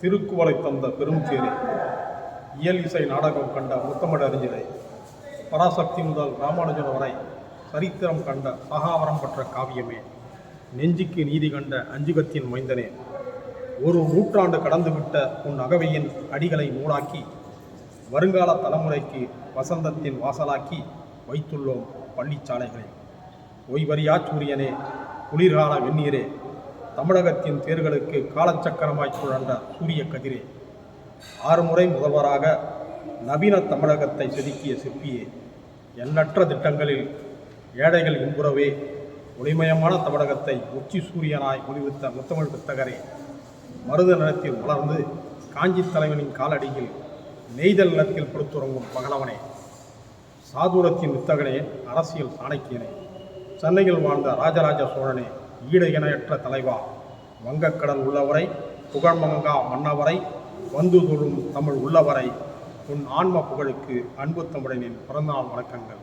திருக்குவளை தந்த பெருஞ்சேரி. இயல் இசை நாடகம் கண்ட முத்தமிழ் அறிஞரை. பராசக்தி முதல் ராமானுஜன் வரை சரித்திரம் கண்ட சகாவரம் பெற்ற காவியமே. நெஞ்சுக்கு நீதி கண்ட அஞ்சுகத்தின் மைந்தனே. ஒரு நூற்றாண்டு கடந்துவிட்ட உன் அகவையின் அடிகளை நூலாக்கி வருங்கால தலைமுறைக்கு வசந்தத்தின் வாசலாக்கி வைத்துள்ளோம் பள்ளிச்சாலைகளை. ஓய்வறியா சூரியனே குளிர்கால வெந்நீரே தமிழகத்தின் தேர்களுக்கு காலச்சக்கரமாய் சுழன்ற சூரிய கதிரே. ஆறு முறை முதல்வராக நவீன தமிழகத்தை செதுக்கிய சிற்பியே எண்ணற்ற திட்டங்களில் ஏழைகள் இன்புறவே ஒளிமயமான தமிழகத்தை உச்சி சூரியனாய் ஒளிவித்த முத்தமிழ் புத்தகரே. மருத நிலத்தில் வளர்ந்து காஞ்சி தலைவனின் காலடியில் நெய்தல் நிலத்தில் பொறுத்துறங்கும் பகலவனே. சாதுரத்தின் வித்தகனே அரசியல் சாணக்கியனே. சென்னையில் வாழ்ந்த ராஜராஜ சோழனே ஈடு இணையற்ற தலைவா. வங்கக்கடல் உள்ளவரை புகழ்மங்கா மன்னவரை வந்து தொழும் தமிழ் உள்ளவரை உன் ஆன்ம புகழுக்கு அன்பு தமிழனின் பிறந்தநாள் வணக்கங்கள்.